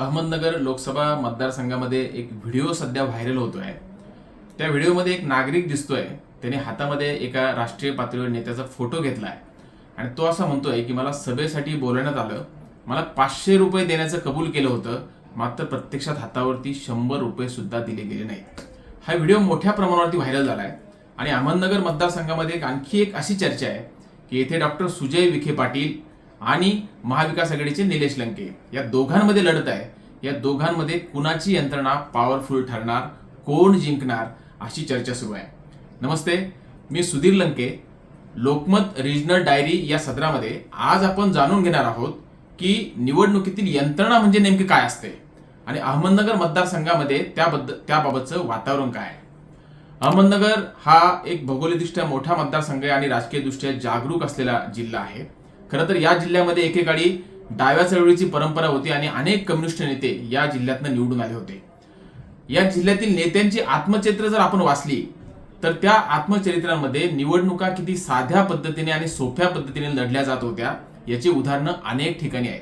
अहमदनगर लोकसभा मतदारसंघामध्ये एक व्हिडिओ सध्या व्हायरल होतो आहे त्या व्हिडिओमध्ये एक नागरिक दिसतोय. त्याने हातामध्ये एका राष्ट्रीय पातळीवर नेत्याचा फोटो घेतला आहे आणि तो असा म्हणतोय की मला सभेसाठी बोलवण्यात आलं. मला पाचशे रुपये देण्याचं कबूल केलं होतं. मात्र प्रत्यक्षात हातावरती शंभर रुपये सुद्धा दिले गेले नाहीत. हा व्हिडिओ मोठ्या प्रमाणावरती व्हायरल झाला आहे आणि अहमदनगर मतदारसंघामध्ये एक आणखी एक अशी चर्चा आहे की येथे डॉक्टर सुजय विखे पाटील आणि महाविकास आघाडीचे निलेश लंके. या दोघांमध्ये लढत आहे. या दोघांमध्ये कुणाची यंत्रणा पॉवरफुल ठरणार कोण जिंकणार अशी चर्चा सुरू आहे. नमस्ते मी सुधीर लंके. लोकमत रिजनल डायरी या सत्रामध्ये आज आपण जाणून घेणार आहोत की निवडणुकीतील यंत्रणा म्हणजे नेमकी काय असते आणि अहमदनगर मतदारसंघामध्ये त्याबद्दल त्याबाबतचं वातावरण काय आहे. अहमदनगर हा एक भौगोलिकदृष्ट्या मोठा मतदारसंघ आहे आणि राजकीयदृष्ट्या जागरूक असलेला जिल्हा आहे. खरं तर या जिल्ह्यामध्ये एकेकाळी डाव्या चळवळीची परंपरा होती आणि अनेक कम्युनिस्ट नेते या जिल्ह्यातनं निवडून आले होते. या जिल्ह्यातील नेत्यांची आत्मचरित्र जर आपण वाचली तर त्या आत्मचरित्रांमध्ये निवडणुका किती साध्या पद्धतीने आणि सोप्या पद्धतीने लढल्या जात होत्या याची उदाहरणं अनेक ठिकाणी आहेत.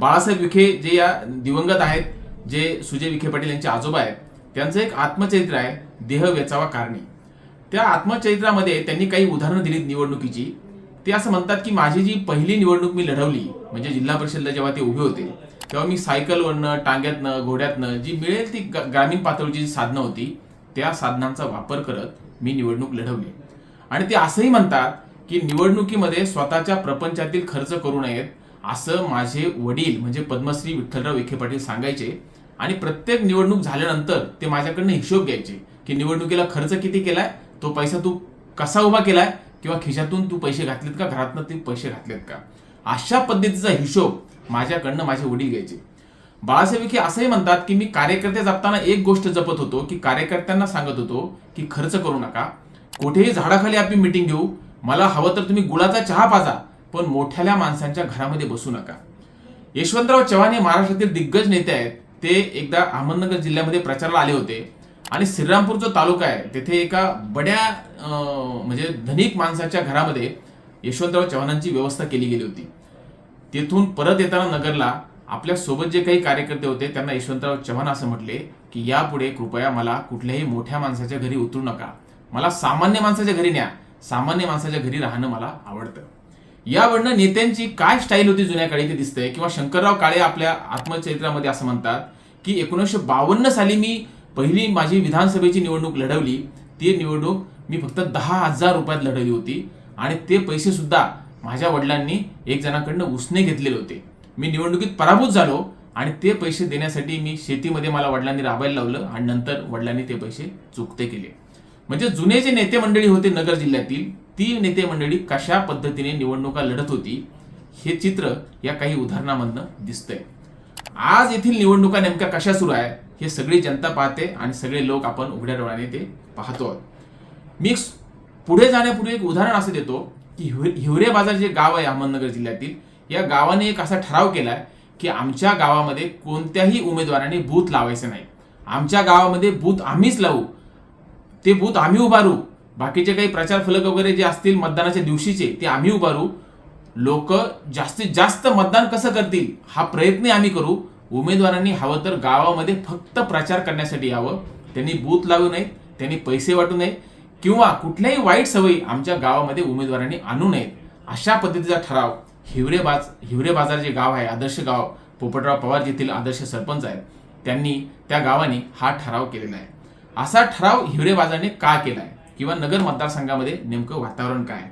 बाळासाहेब विखे जे या दिवंगत आहेत जे सुजय विखे पाटील यांचे आजोबा आहेत त्यांचं एक आत्मचरित्र आहे देह वेचावा कारणी. त्या आत्मचरित्रामध्ये त्यांनी काही उदाहरणं दिलीत निवडणुकीची. ते असं म्हणतात की माझी जी पहिली निवडणूक मी लढवली म्हणजे जिल्हा परिषदला जेव्हा ते उभे होते तेव्हा मी सायकलवरनं टांग्यातनं घोड्यातनं जी मिळेल ती ग्रामीण पातळीची जी साधनं होती त्या साधनांचा वापर करत मी निवडणूक लढवली. आणि ते असंही म्हणतात की निवडणुकीमध्ये स्वतःच्या प्रपंचातील खर्च करू नयेत असं माझे वडील म्हणजे पद्मश्री विठ्ठलराव विखे पाटील सांगायचे. आणि प्रत्येक निवडणूक झाल्यानंतर ते माझ्याकडनं हिशोब घ्यायचे की निवडणुकीला खर्च किती केलाय तो पैसा तू कसा उभा केलाय किंवा खिशातून तू पैसे घातलेत का? घरातनं ते पैसे घातलेत का? अशा पद्धतीचा हिशोब माझ्याकडनं माझे वडील घ्यायचे. बाळासाहेब विखे असंही म्हणतात की मी कार्यकर्ते जपताना एक गोष्ट जपत होतो की कार्यकर्त्यांना सांगत होतो की खर्च करू नका. कुठेही झाडाखाली आपली मिटिंग घेऊ. मला हवं तर तुम्ही गुळाचा चहा पाजा पण मोठ्याल्या माणसांच्या घरामध्ये बसू नका. यशवंतराव चव्हाण हे महाराष्ट्रातील दिग्गज नेते आहेत. ते एकदा अहमदनगर जिल्ह्यामध्ये प्रचाराला आले होते. आणि श्रीरामपूर जो तालुका आहे तेथे एका बड्या अं, म्हणजे धनिक माणसाच्या घरामध्ये यशवंतराव चव्हाणांची व्यवस्था केली गेली होती. तेथून परत येताना नगरला आपल्यासोबत जे काही कार्यकर्ते होते त्यांना यशवंतराव चव्हाण असं म्हटले की यापुढे कृपया मला कुठल्याही मोठ्या माणसाच्या घरी उतरू नका. मला सामान्य माणसाच्या घरी न्या. सामान्य माणसाच्या घरी राहणं मला आवडतं. यावरनं नेत्यांची काय स्टाईल होती जुन्या काळी ते दिसतंय? किंवा शंकरराव काळे आपल्या आत्मचरित्रामध्ये असं म्हणतात की एकोणीसशे बावन्न साली मी पहिली माझी विधानसभेची निवडणूक लढवली ती निवडणूक मी फक्त दहा हजार रुपयात लढवली होती. आणि ते पैसे सुद्धा माझ्या वडिलांनी एक जणाकडनं उसने घेतलेले होते. मी निवडणुकीत पराभूत झालो आणि ते पैसे देण्यासाठी मी शेतीमध्ये मला वडिलांनी राबायला लावलं आणि नंतर वडिलांनी ते पैसे चुकते केले. म्हणजे जुने जे नेते मंडळी होते नगर जिल्ह्यातील ती नेते मंडळी कशा पद्धतीने निवडणुका लढत होती हे चित्र या काही उदाहरणामधनं दिसतंय. आज येथील निवडणुका नेमक्या कशा सुरू आहे हे सगळी जनता पाहते आणि सगळे लोक आपण उघड्या डोळ्याने ते पाहतो आहोत. मी पुढे जाण्यापूर्वी एक उदाहरण असं देतो की हिव- हिवरे बाजार जे गाव आहे अहमदनगर जिल्ह्यातील या गावाने एक असा ठराव केलाय की आमच्या गावामध्ये कोणत्याही उमेदवाराने बूथ लावायचं नाही. आमच्या गावामध्ये बूथ आम्हीच लावू ते बूथ आम्ही उभारू बाकीचे काही प्रचार फलक वगैरे जे असतील मतदानाच्या दिवशीचे ते आम्ही उभारू. लोक जास्तीत जास्त मतदान कसं करतील हा प्रयत्न आम्ही करू. उमेदवारांनी हवं तर गावामध्ये फक्त प्रचार करण्यासाठी यावं. त्यांनी बूथ लावू नयेत त्यांनी पैसे वाटू नये किंवा कुठल्याही वाईट सवयी आमच्या गावामध्ये उमेदवारांनी आणू नयेत. अशा पद्धतीचा ठराव हिवरे बाज हिवरे बाजार जे गाव आहे आदर्श गाव पोपटराव पवार येथील आदर्श सरपंच आहेत त्यांनी त्या गावाने हा ठराव केलेला आहे. असा ठराव हिवरे बाजारने का आहे किंवा नगर मतदारसंघामध्ये नेमकं वातावरण काय आहे?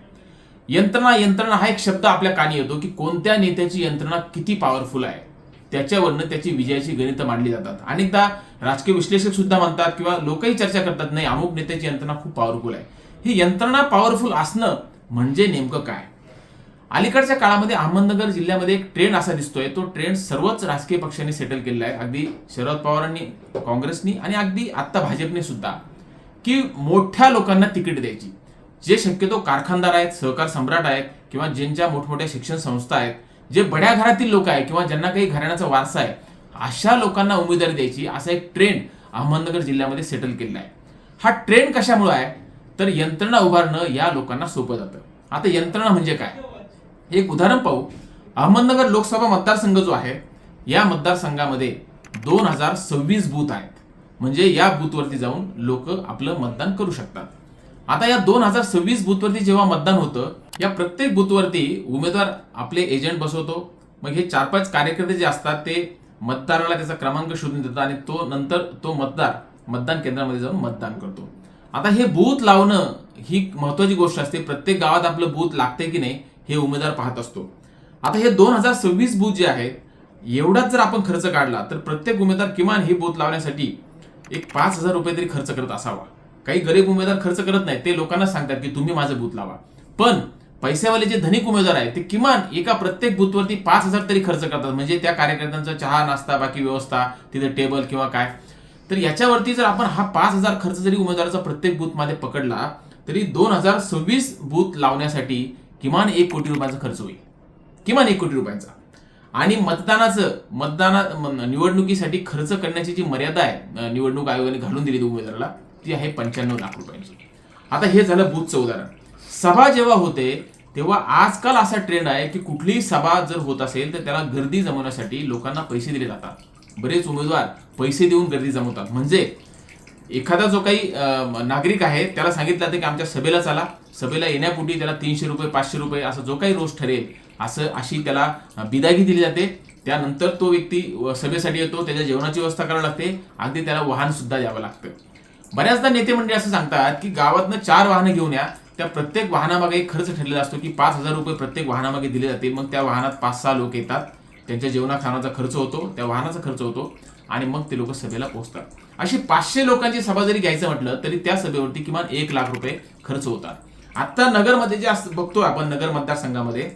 यंत्रणा यंत्रणा हा एक शब्द आपल्या कानी येतो की कोणत्या नेत्याची यंत्रणा किती पॉवरफुल आहे? त्याच्यावरनं त्याची विजयाची गणितं मांडली जातात. अनेकदा राजकीय विश्लेषक सुद्धा म्हणतात किंवा लोकही चर्चा करतात नाही अमुक नेत्याची यंत्रणा खूप पॉवरफुल आहे. ही यंत्रणा पॉवरफुल असणं म्हणजे नेमकं काय? अलीकडच्या काळामध्ये अहमदनगर जिल्ह्यामध्ये एक ट्रेंड असा दिसतोय. तो ट्रेंड सर्वच राजकीय पक्षांनी सेटल केलेला आहे. अगदी शरद पवारांनी काँग्रेसनी आणि अगदी आत्ता भाजपने सुद्धा. की मोठ्या लोकांना तिकीट द्यायची. जे शक्यतो कारखानदार आहेत सहकार सम्राट आहेत किंवा ज्यांच्या मोठमोठ्या शिक्षण संस्था आहेत जे बड्या घरातील लोक आहे किंवा ज्यांना काही घराण्याचा वारसा आहे अशा लोकांना उमेदवारी द्यायची असा एक ट्रेंड अहमदनगर जिल्ह्यामध्ये सेटल केलेला आहे. हा ट्रेंड कशामुळे आहे? तर यंत्रणा उभारणं या लोकांना सोपं जातं. आता यंत्रणा म्हणजे काय? एक उदाहरण पाहू. अहमदनगर लोकसभा मतदारसंघ जो आहे या मतदारसंघामध्ये दोन हजार सव्वीस बूथ आहेत. म्हणजे या बूथवरती जाऊन लोक आपलं मतदान करू शकतात. आता या दोन हजार सव्वीस बूथवरती जेव्हा मतदान होतं या प्रत्येक बूथवरती उमेदवार आपले एजंट बसवतो. मग हे चार पाच कार्यकर्ते जे असतात ते मतदाराला त्याचा क्रमांक शोधून देतात आणि तो नंतर तो मतदार मतदान केंद्रामध्ये जाऊन मतदान करतो. आता हे बूथ लावणं ही महत्वाची गोष्ट असते. प्रत्येक गावात आपलं बूथ लागते की नाही हे उमेदवार पाहत असतो. आता हे दोन हजार सव्वीस बूथ जे आहेत एवढाच जर आपण खर्च काढला तर प्रत्येक उमेदवार किमान हे बूथ लावण्यासाठी एक पाच हजार रुपये तरी खर्च करत असावा. काही गरीब उमेदवार खर्च करत नाही ते लोकांना सांगतात की तुम्ही माझं बूथ लावा. पण पैसेवाले जे धनिक उमेदवार आहेत ते किमान एका प्रत्येक बूथवरती पाच हजार तरी खर्च करतात. म्हणजे त्या कार्यकर्त्यांचा चहा नाश्ता बाकी व्यवस्था तिथे टेबल किंवा काय. तर याच्यावरती जर आपण हा पाच हजार खर्च जरी उमेदवाराचा प्रत्येक बूथमध्ये पकडला तरी दोन हजार सव्वीस बूथ लावण्यासाठी किमान एक कोटी रुपयाचा खर्च होईल. किमान एक कोटी रुपयांचा. आणि मतदानाचं मतदाना निवडणुकीसाठी खर्च करण्याची जी मर्यादा आहे निवडणूक आयोगाने घालून दिली उमेदवाराला ती आहे पंच्याण्णव लाख रुपयांची. आता हे झालं बूथचं उदाहरण. सभा जेव्हा होते तेव्हा आजकाल असा ट्रेंड आहे की कुठलीही सभा जर होत असेल तर त्याला गर्दी जमवण्यासाठी लोकांना पैसे दिले जातात. बरेच उमेदवार पैसे देऊन गर्दी जमवतात. म्हणजे एखादा जो काही नागरिक आहे त्याला सांगितलं जातं की आमच्या सभेला चला. सभेला येण्यापूर्वी त्याला तीनशे रुपये पाचशे रुपये असं जो काही रोज ठरेल असं अशी त्याला बिदागी दिली जाते. त्यानंतर तो व्यक्ती सभेसाठी येतो त्याच्या जेवणाची व्यवस्था करावी लागते. अगदी त्याला वाहन सुद्धा द्यावं लागतं. बऱ्याचदा नेते मंडळी असं सांगतात की गावातनं चार वाहनं घेऊन या त्या प्रत्येक वाहनामागे एक खर्च ठरलेला असतो की पाच हजार रुपये प्रत्येक वाहनामागे दिले जाते मग त्या वाहनात पाच सहा लोक येतात. त्यांच्या जेवणा खाण्याचा खर्च होतो. त्या वाहनाचा खर्च होतो. आणि मग ते लोक सभेला पोहोचतात. अशी पाचशे लोकांची सभा जरी घ्यायचं म्हटलं तरी त्या सभेवरती किमान एक लाख रुपये खर्च होतात. आता नगरमध्ये जे बघतोय आपण नगर मतदारसंघामध्ये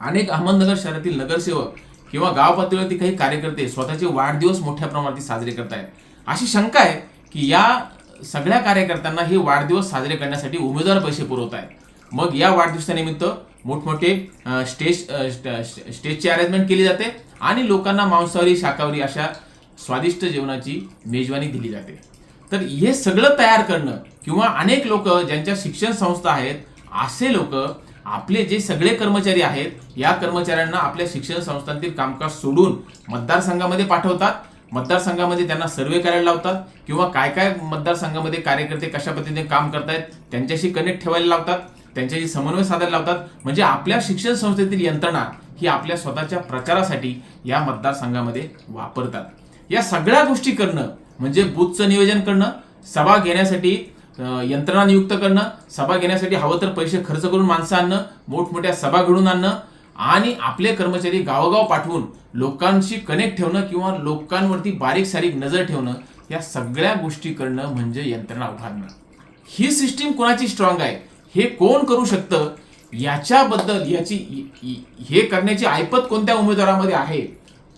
अनेक अहमदनगर शहरातील नगरसेवक किंवा गाव पातळीवरती काही कार्यकर्ते स्वतःचे वाढदिवस मोठ्या प्रमाणात साजरे करतायत. अशी शंका आहे की या सगळ्या कार्यकर्त्यांना हे वाढदिवस साजरे करण्यासाठी उमेदवार पैसे पुरवत आहेत मग या वाढदिवसानिमित्त मोठमोठे स्टेज स्टेजची अरेंजमेंट केली जाते आणि लोकांना मांसाहारी शाकाहारी अशा स्वादिष्ट जेवणाची मेजवानी दिली जाते. तर हे सगळं तयार करणं किंवा अनेक लोक ज्यांच्या शिक्षण संस्था आहेत असे लोक आपले जे सगळे कर्मचारी आहेत या कर्मचाऱ्यांना आपल्या शिक्षण संस्थांतील कामकाज सोडून मतदारसंघामध्ये पाठवतात. मतदारसंघामध्ये त्यांना सर्वे करायला लावतात किंवा काय काय मतदारसंघामध्ये कार्यकर्ते कशा पद्धतीने काम करतायत त्यांच्याशी कनेक्ट ठेवायला लावतात त्यांच्याशी समन्वय साधायला लावतात. म्हणजे आपल्या शिक्षण संस्थेतील यंत्रणा ही आपल्या स्वतःच्या प्रचारासाठी या मतदारसंघामध्ये वापरतात. या सगळ्या गोष्टी करणं म्हणजे बूथचं नियोजन करणं सभा घेण्यासाठी यंत्रणा नियुक्त करणं सभा घेण्यासाठी हवं तर पैसे खर्च करून माणसं आणणं मोठमोठ्या सभा घडून आणणं आणि आपले कर्मचारी गावोगाव पाठवून लोकांशी कनेक्ट ठेवणं किंवा लोकांवरती बारीक सारीक नजर ठेवणं या सगळ्या गोष्टी करणं म्हणजे यंत्रणा उभारणं. ही सिस्टीम कोणाची स्ट्रॉंग आहे? हे कोण करू शकतं? याच्याबद्दल याची हे करण्याची ऐपत कोणत्या उमेदवारामध्ये आहे?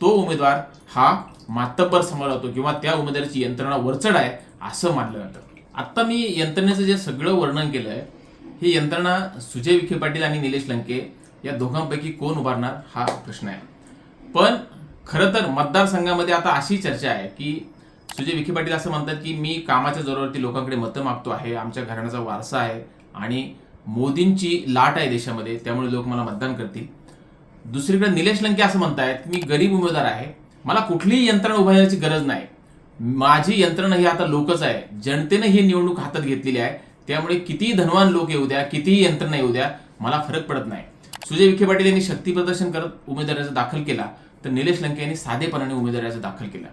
तो उमेदवार हा मातब्बर समोर किंवा त्या उमेदवाराची यंत्रणा वरचढ आहे असं मानलं जातं. आत्ता मी यंत्रणेचं जे सगळं वर्णन केलं आहे ही यंत्रणा सुजय विखे पाटील आणि निलेश लंके या दोघांपैकी कोण उभारणार हा प्रश्न आहे. पण खरं तर मतदारसंघामध्ये आता अशी चर्चा आहे की सुजय विखे पाटील असं म्हणतात की मी कामाच्या जोरावरती लोकांकडे मतं मागतो आहे आमच्या घराण्याचा वारसा आहे आणि मोदींची लाट आहे देशामध्ये त्यामुळे लोक मला मतदान करतील. दुसरीकडे निलेश लंके असं म्हणतायत मी गरीब उमेदवार आहे मला कुठलीही यंत्रणा उभारण्याची गरज नाही. माझी यंत्रणा ही आता लोकच आहे जनतेनं ही निवडणूक हातात घेतलेली आहे त्यामुळे कितीही धनवान लोक येऊ द्या कितीही यंत्रणा येऊ द्या मला फरक पडत नाही. सुजय विखे पाटील यांनी शक्ती प्रदर्शन करत उमेदवाराचा दाखल केला तर निलेश लंके यांनी साधेपणाने उमेदवाराचा दाखल केला.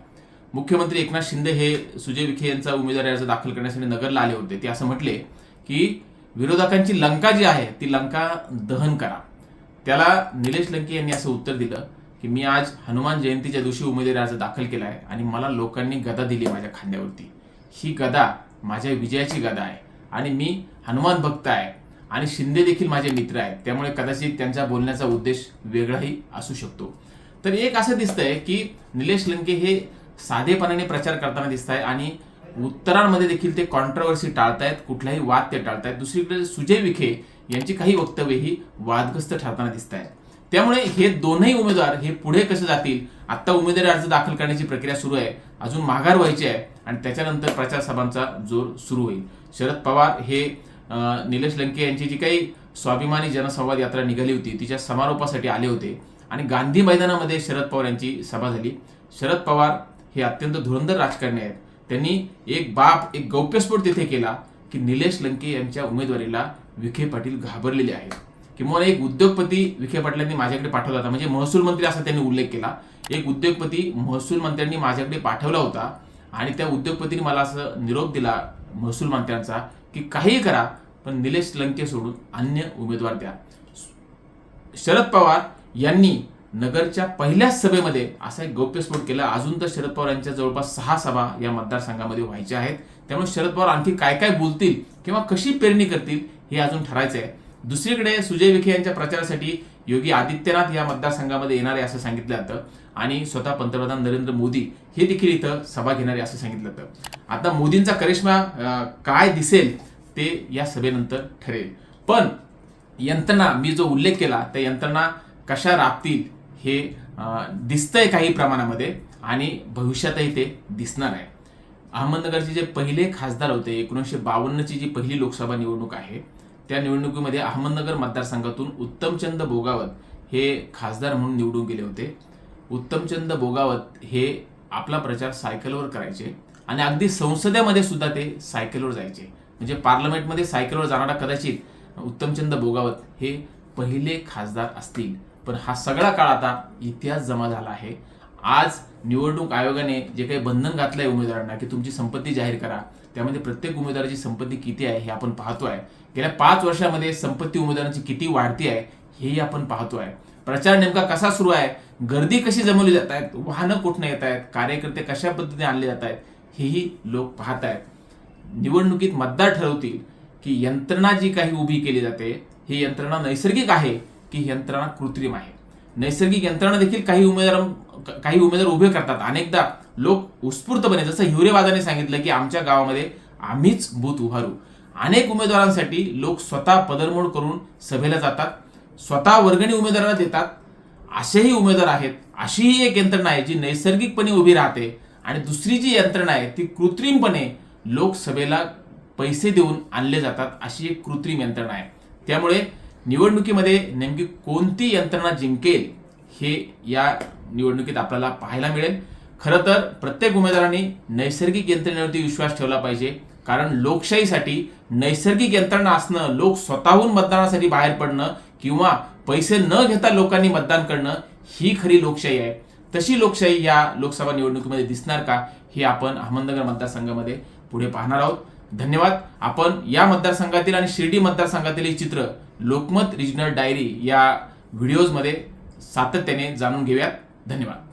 मुख्यमंत्री एकनाथ शिंदे हे सुजय विखे यांचा उमेदवारी अर्ज दाखल करण्यासाठी नगरला आले होते. ते असं म्हटले की विरोधकांची लंका जी आहे ती लंका दहन करा. त्याला निलेश लंके यांनी असं उत्तर दिलं की मी आज हनुमान जयंतीच्या दिवशी उमेदवारी अर्ज दाखल केला आहे आणि मला लोकांनी गदा दिली माझ्या खांद्यावरती. ही गदा माझ्या विजयाची गदा आहे आणि मी हनुमान भक्त आहे. आणि शिंदे देखील माझे मित्र आहेत. त्यामुळे कदाचित त्यांचा बोलण्याचा उद्देश वेगळाही असू शकतो. तर एक असं दिसतंय की निलेश लंके हे साधेपणाने प्रचार करताना दिसत आहे आणि उत्तरांमध्ये देखील ते कॉन्ट्रवर्सी टाळतायत कुठलाही वाद ते टाळतायत. दुसरीकडे सुजय विखे यांची काही वक्तव्य ही वादग्रस्त ठरताना दिसत आहेत त्यामुळे हे दोनही उमेदवार हे पुढे कसे जातील? आता उमेदवारी अर्ज दाखल करण्याची प्रक्रिया सुरू आहे. अजून माघार व्हायची आहे आणि त्याच्यानंतर प्रचार सभांचा जोर सुरू होईल. शरद पवार हे निलेश लंके यांची जी काही स्वाभिमानी जनसंवाद यात्रा निघाली होती तिच्या समारोपासाठी आले होते. आणि गांधी मैदानामध्ये शरद पवार यांची सभा झाली. शरद पवार हे अत्यंत धुरंधर राजकारणी आहेत. त्यांनी एक बाप एक गौप्यस्फोट तिथे केला की निलेश लंके यांच्या उमेदवारीला विखे पाटील घाबरलेले आहेत. किंवा एक उद्योगपती विखे पाटलांनी माझ्याकडे पाठवला होता. म्हणजे महसूल मंत्री असा त्यांनी उल्लेख केला. एक उद्योगपती महसूल मंत्र्यांनी माझ्याकडे पाठवला होता. आणि त्या उद्योगपतीने मला असं निरोप दिला महसूल मंत्र्यांचा की काहीही करा पण निलेश लंके सोडून अन्य उमेदवार द्या. शरद पवार यांनी नगरच्या पहिल्याच सभेमध्ये असा एक गौप्यस्फोट केला. अजून तर शरद पवार यांच्या जवळपास सहा सभा या मतदारसंघामध्ये व्हायच्या आहेत. त्यामुळे शरद पवार आणखी काय काय बोलतील किंवा कशी पेरणी करतील हे अजून ठरायचं आहे दुसरीकडे सुजय विखे यांच्या प्रचारासाठी योगी आदित्यनाथ या मतदारसंघामध्ये येणार आहे असं सांगितलं जातं. आणि स्वतः पंतप्रधान नरेंद्र मोदी हे देखील इथं सभा घेणारे असं सांगितलं जातं आता मोदींचा करिश्मा काय दिसेल ते या सभेनंतर ठरेल. पण यंत्रणा मी जो उल्लेख केला त्या यंत्रणा कशा राबतील हे दिसतंय काही प्रमाणामध्ये आणि भविष्यातही ते दिसणार आहे. अहमदनगरचे जे पहिले खासदार होते एकोणीसशे बावन्नची जी पहिली लोकसभा निवडणूक आहे त्या निवडणुकीमध्ये अहमदनगर मतदारसंघातून उत्तमचंद भोगावत हे खासदार म्हणून निवडून गेले होते. उत्तमचंद बोगावत हे आपला प्रचार सायकलवर करायचे आणि अगदी संसदेमध्ये सुद्धा ते सायकलवर जायचे. म्हणजे पार्लमेंटमध्ये सायकलवर जाणारा कदाचित उत्तमचंद बोगावत हे पहिले खासदार असतील. पण हा सगळा काळ आता इतिहास जमा झाला आहे. आज निवडणूक आयोगाने जे काही बंधन घातलं आहे उमेदवारांना की तुमची संपत्ती जाहीर करा त्यामध्ये प्रत्येक उमेदवाराची संपत्ती किती आहे हे आपण पाहतो आहे गेल्या पाच वर्षामध्ये संपत्ती उमेदवारांची किती वाढती आहे हेही आपण पाहतो आहे प्रचार नेमका कसा सुरू आहे? गर्दी कशी जमवली जात आहेत? वाहनं कुठनं येत आहेत? कार्यकर्ते कशा पद्धतीने आणले जात आहेत? हेही लोक पाहत आहेत निवडणुकीत मतदार ठरवतील की यंत्रणा जी काही उभी केली जाते ही यंत्रणा नैसर्गिक आहे की यंत्रणा कृत्रिम आहे? नैसर्गिक यंत्रणा देखील काही उमेदवार काही उमेदवार उभे करतात. अनेकदा लोक उत्स्फूर्तपणे जसं हिवरेवादाने सांगितलं की आमच्या गावामध्ये आम्हीच बूथ उभारू. अनेक उमेदवारांसाठी लोक स्वतः पदरमोड करून सभेला जातात. स्वतः वर्गणी उमेदवाराला देतात. असेही उमेदवार आहेत. अशीही एक यंत्रणा आहे जी नैसर्गिकपणे उभी राहते आणि दुसरी जी यंत्रणा आहे ती कृत्रिमपणे लोकसभेला पैसे देऊन आणले जातात अशी एक कृत्रिम यंत्रणा आहे. त्यामुळे निवडणुकीमध्ये नेमकी कोणती यंत्रणा जिंकेल हे या निवडणुकीत आपल्याला पाहायला मिळेल. खरं तर प्रत्येक उमेदवारांनी नैसर्गिक यंत्रणेवरती विश्वास ठेवला पाहिजे कारण लोकशाहीसाठी नैसर्गिक यंत्रणा असणं लोक स्वतःहून मतदानासाठी बाहेर पडणं किंवा पैसे न घेता लोकांनी मतदान करणं ही खरी लोकशाही आहे. तशी लोकशाही या लोकसभा निवडणुकीमध्ये दिसणार का हे आपण अहमदनगर मतदारसंघामध्ये पुढे पाहणार आहोत. धन्यवाद. आपण या मतदारसंघातील आणि शिर्डी मतदारसंघातील हे चित्र लोकमत रिजनल डायरी या व्हिडिओजमध्ये सातत्याने जाणून घेऊयात. धन्यवाद.